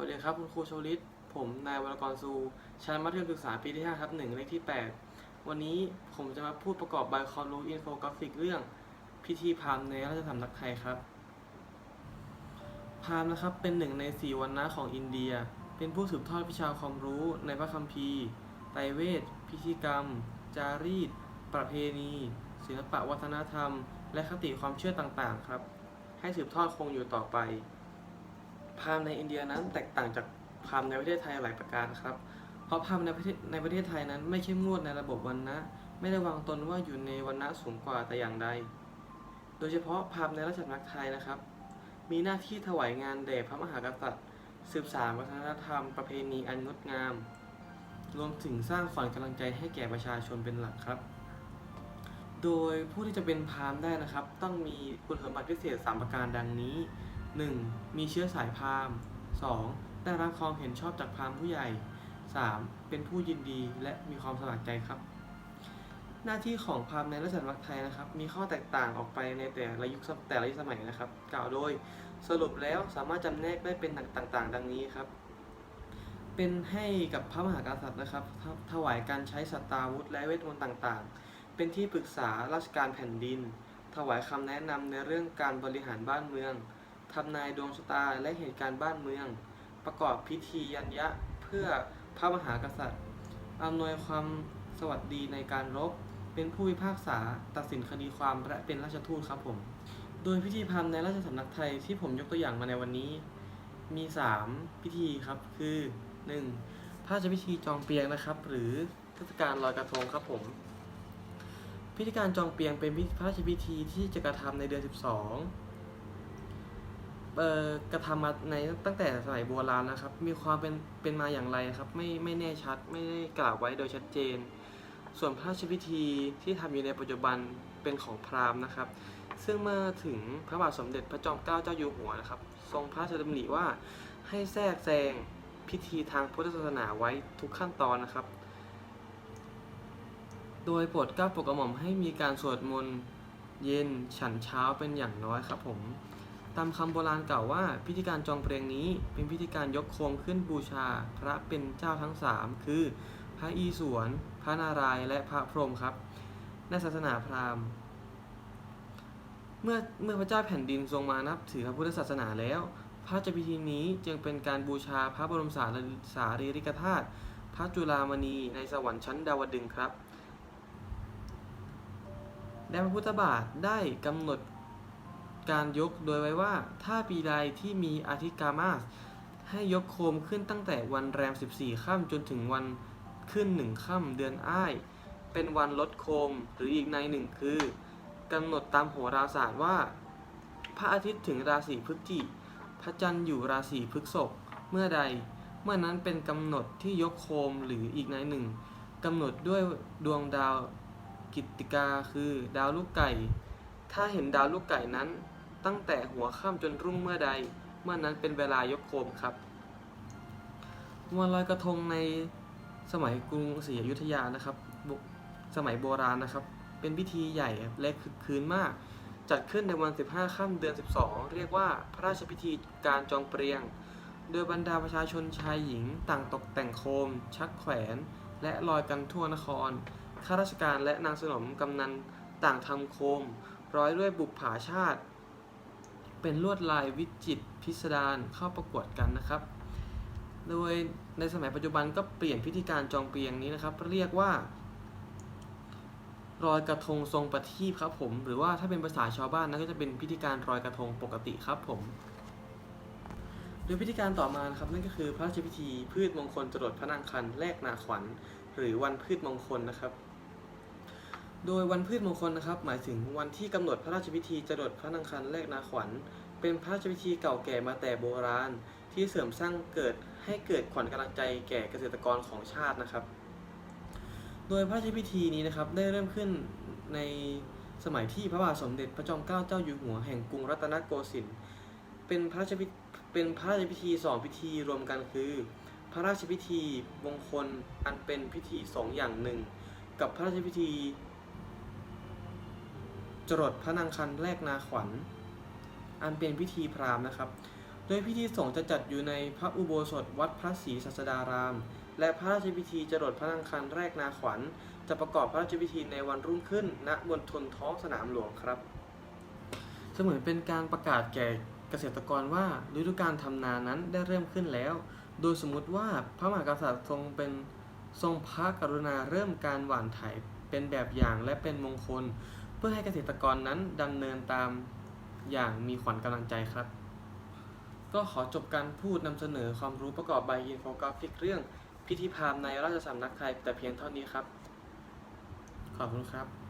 วัสดีครับ คุณครูโชลิต ผมนายวรกรซูชั้นมัธยมศึกษาปีที่5ทับ1เลขที่ 8 วันนี้ผมจะมาพูดประกอบใบความรู้อินโฟกราฟิกเรื่อง พิธีพราหมณ์ในราชสำนักไทยครับพราหมณ์นะครับเป็นหนึ่งในสี่วันนะของอินเดีย เป็นผู้สืบทอดวิชาความรู้ในพระคัมภีร์ไตรเวท พิธีกรรม จารีต ประเพณี ศิลปะวัฒนธรรม และคติความเชื่อต่างๆ ครับ ให้สืบทอดคงอยู่ต่อไป พราหมณ์ในอินเดียนั้นแตกต่างจากพราหมณ์ในประเทศไทยหลายประการครับ เพราะพราหมณ์ในประเทศในประเทศไทยนั้นไม่เข้มงวดในระบบวรรณะ ไม่ได้วางตนว่าอยู่ในวรรณะสูงกว่าแต่อย่างใด โดยเฉพาะพราหมณ์ในราชสำนักไทยนะครับ มีหน้าที่ถวายงานแด่พระมหากษัตริย์ สืบสานวัฒนธรรมประเพณีอันงดงาม รวมถึงสร้างขวัญกำลังใจให้แก่ประชาชนเป็นหลักครับ โดยผู้ที่จะเป็นพราหมณ์ได้นะครับ ต้องมีคุณสมบัติพิเศษ 3 ประการดังนี้ 1. มีเชื้อสายพราหมณ์ 2. ได้รับความเห็นชอบจากพราหมณ์ผู้ใหญ่ 3. เป็นผู้ยินดีและมีความสมัครใจครับ หน้าที่ของพราหมณ์ในราชสำนักไทยนะครับ มีข้อแตกต่างออกไปในแต่ละยุคแต่ละยุคสมัยนะครับ กล่าวโดยสรุปแล้วสามารถจำแนกได้เป็นต่างๆ ดังนี้ครับ เป็นให้กับพระมหากษัตริย์นะครับ ถวายการใช้สัตาวุธและเวทมนต์ต่างๆ เป็นที่ปรึกษาราชการแผ่นดิน ถวายคำแนะนำในเรื่องการบริหารบ้านเมือง ทำนายดวงชะตาและเหตุการณ์บ้านเมือง ประกอบพิธียัญญะเพื่อพระมหากษัตริย์อำนวยความสวัสดีในการรบ เป็นผู้พิพากษาตัดสินคดีความและเป็นราชทูตครับผม โดยพิธีพราหมในราชสำนักไทยที่ผมยกตัวอย่างมาในวันนี้ มี 3 พิธีครับคือ 1. พระราชพิธีจองเปียงนะครับ หรือเทศกาลลอยกระทงครับผม พิธีการจองเปียงเป็นพระราชพิธีที่จะกระทำในเดือน 12เอ่อ กระทำมาในตั้งแต่สมัยโบราณนะครับ มีความเป็นเป็นมาอย่างไรครับ ไม่ไม่แน่ชัดไม่ได้กล่าวไว้โดยชัดเจน ส่วนพระราชพิธีที่ทำอยู่ในปัจจุบันเป็นของพราหมณ์นะครับ ซึ่งเมื่อถึงพระบาทสมเด็จพระจอมเกล้าเจ้าอยู่หัวนะครับ ทรงพระราชดำริว่าให้แทรกแซงพิธีทางพุทธศาสนาไว้ทุกขั้นตอนนะครับ โดยโปรดเกล้าโปรดกระหม่อมให้มีการสวดมนต์เย็นฉันเช้าเป็นอย่างน้อยครับผม ตามคำโบราณกล่าวว่าพิธีการจองเปรียงนี้เป็นพิธีการยกโคมขึ้นบูชาพระเป็นเจ้าทั้งสามคือ พระอีศวรพระนารายณ์และพระพรหมครับ ในศาสนาพราหมณ์ เมื่อเมื่อพระเจ้าแผ่นดินทรงมานับถือพระพุทธศาสนาแล้ว พระราชพิธีนี้จึงเป็นการบูชาพระบรมสารีสารีริกธาตุพระจุลามณีในสวรรค์ชั้นดาวดึงครับและพระพุทธบาทได้กำหนด การยกโดยไว้ว่า ถ้าปีใดที่มีอาทิกามาสให้ยกโคมขึ้นตั้งแต่วันแรม 14 ค่ำจนถึงวันขึ้นหนึ่งค่ำเดือนอ้าย เป็นวันลดโคมหรืออีกในหนึ่งคือกำหนดตามโหราศาสตร์ว่า พระอาทิตย์ถึงราศีพฤศจิพระจันทร์อยู่ราศีพฤษภเมื่อใด เมื่อนั้นเป็นกำหนดที่ยกโคมหรืออีกในหนึ่งกำหนดด้วยดวงดาวกิตติกาคือดาวลูกไก่ ถ้าเห็นดาวลูกไก่นั้น ตั้งแต่หัวค่ำจนรุ่งเมื่อใด เมื่อนั้นเป็นเวลายกโคมครับวันลอยกระทงในสมัยกรุงศรีอยุธยานะครับ สมัยโบราณนะครับ เป็นพิธีใหญ่และคึกคืนมาก จัดขึ้นในวัน 15 ค่ำเดือน 12 เรียกว่าพระราชพิธีการจองเปรียง โดยบรรดาประชาชนชายหญิงต่างตกแต่งโคม ชักแขวน และลอยกันทั่วนคร ข้าราชการและนางสนมกำนันต่างทำโคม ร้อยด้วยบุปผาชาติ เป็นลวดลายวิจิตรพิสดารเข้าประกวดกันนะครับ โดยในสมัยปัจจุบันก็เปลี่ยนพิธีการจองเปียงนี้นะครับ เรียกว่า รอยกระทงทรงประทีปครับผม หรือว่าถ้าเป็นภาษาชาวบ้านนะก็จะเป็นพิธีการรอยกระทงปกติครับผมโดยพิธีการต่อมานะครับนั่นก็คือพระราชพิธีพืชมงคลจรดพระนางคันแลกนาขวัญ หรือวันพืชมงคลนะครับ โดยวันพืชมงคลนะครับ หมายถึงวันที่กำหนดพระราชพิธีจรดพระนางคันแลกนาขวัญ เป็นพระราชพิธีเก่าแก่มาแต่โบราณ ที่เสริมสร้างเกิดให้เกิดขวัญกำลังใจแก่เกษตรกรของชาตินะครับ โดยพระราชพิธีนี้นะครับได้เริ่มขึ้นในสมัยที่พระบาทสมเด็จพระจอมเกล้าเจ้าอยู่หัวแห่งกรุงรัตนโกสินทร์เป็นพระราชพิเป็นพระราชพิธีสองพิธีรวมกันคือ พระราชพิธีมงคลอันเป็นพิธีสองอย่างหนึ่ง กับพระราชพิธี จรดพระนางคันแรกนาขวัญ อันเป็นพิธีพราหมณ์นะครับ โดยพิธีสงฆ์จะจัดอยู่ในพระอุโบสถวัดพระศรีศัสดาราม และพระราชพิธีจรดพระอังคารแรกนาขวัญ จะประกอบพระราชพิธีในวันรุ่งขึ้นณมณฑลท้องสนามหลวงครับ เสมือนเป็นการประกาศแก่เกษตรกรว่าฤดูการทำนานั้นได้เริ่มขึ้นแล้ว โดยสมมุติว่าพระมหากษัตริย์ทรงเป็นทรงพระกรุณาเริ่มการหว่านไถเป็นแบบอย่างและเป็นมงคล เพื่อให้เกษตรกรนั้นดำเนินตามอย่างมีขวัญกำลังใจครับ ก็ขอจบการพูดนำเสนอความรู้ประกอบใบอินโฟกราฟิกเรื่องพิธีพามในราชสำนักไทยแต่เพียงเท่านี้ครับ ขอบคุณครับ